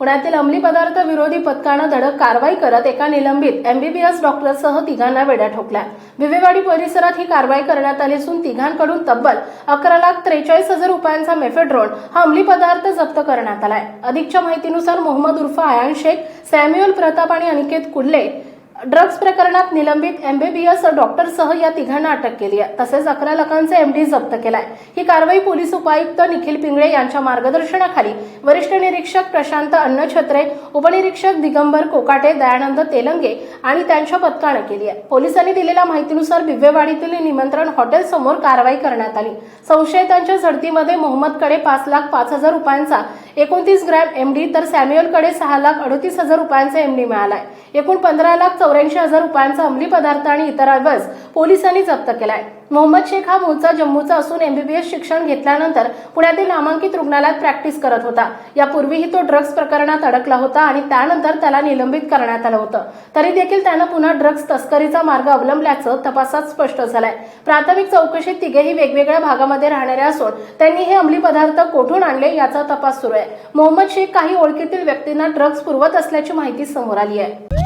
पुण्यातील अंमली पदार्थ विरोधी पथकानं धडक कारवाई करत एका निलंबित एमबीबीएस डॉक्टरसह तिघांना वेड्या ठोकल्या. विवेवाडी परिसरात ही कारवाई करण्यात आली असून तिघांकडून तब्बल अकरा लाख त्रेचाळीस हजार रुपयांचा मेफेड्रोन हा अंमली पदार्थ जप्त करण्यात आलाय. अधिकच्या माहितीनुसार मोहम्मद उर्फ आयान शेख सॅम्युअल प्रताप आणि अनिकेत कुडले ड्रग्ज प्रकरणात निलंबित एमबीबीएस डॉक्टरसह या तिघांना अटक केली आहे. तसेच अकरा लाखांचे एमडी जप्त केलाय. ही कारवाई पोलीस उपायुक्त निखिल पिंगळे यांच्या मार्गदर्शनाखाली वरिष्ठ निरीक्षक प्रशांत अन्नछत्रे उपनिरीक्षक दिगंबर कोकाटे दयानंद तेलंगे आणि त्यांच्या पथकानं केली आहे. पोलिसांनी दिलेल्या माहितीनुसार बिव्यवाडीतील निमंत्रण हॉटेल समोर कारवाई करण्यात आली. संशयितांच्या झडतीमध्ये मोहम्मदकडे पाच लाख पाच हजार रुपयांचा एकोणतीस ग्रॅम एम डी तर सॅम्युअलकडे सहा लाख अडतीस हजार रुपयांचा एम डी मिळाला मिळालाय. एकूण पंधरा लाख चौऱ्याऐंशी हजार रुपयांचा अंमली पदार्थ आणि इतर अवज पोलिसांनी जप्त केलाय. मोहम्मद शेख हा मूळचा जम्मूचा असून एमबीबीएस शिक्षण घेतल्यानंतर पुण्यातील नामांकित रुग्णालयात प्रॅक्टिस करत होता. यापूर्वीही तो ड्रग्ज प्रकरणात अडकला होता आणि त्यानंतर त्याला निलंबित करण्यात आलं होतं. तरी देखील त्यानं पुन्हा ड्रग्ज तस्करीचा मार्ग अवलंबल्याचं तपासात स्पष्ट झालंय. प्राथमिक चौकशीत तिघेही वेगवेगळ्या भागामध्ये राहणारे असून त्यांनी हे अंमली पदार्थ कोठून आणले याचा तपास सुरू आहे. मोहम्मद शेख काही ओळखीतील व्यक्तींना ड्रग्ज पुरवत असल्याची माहिती समोर आली आहे.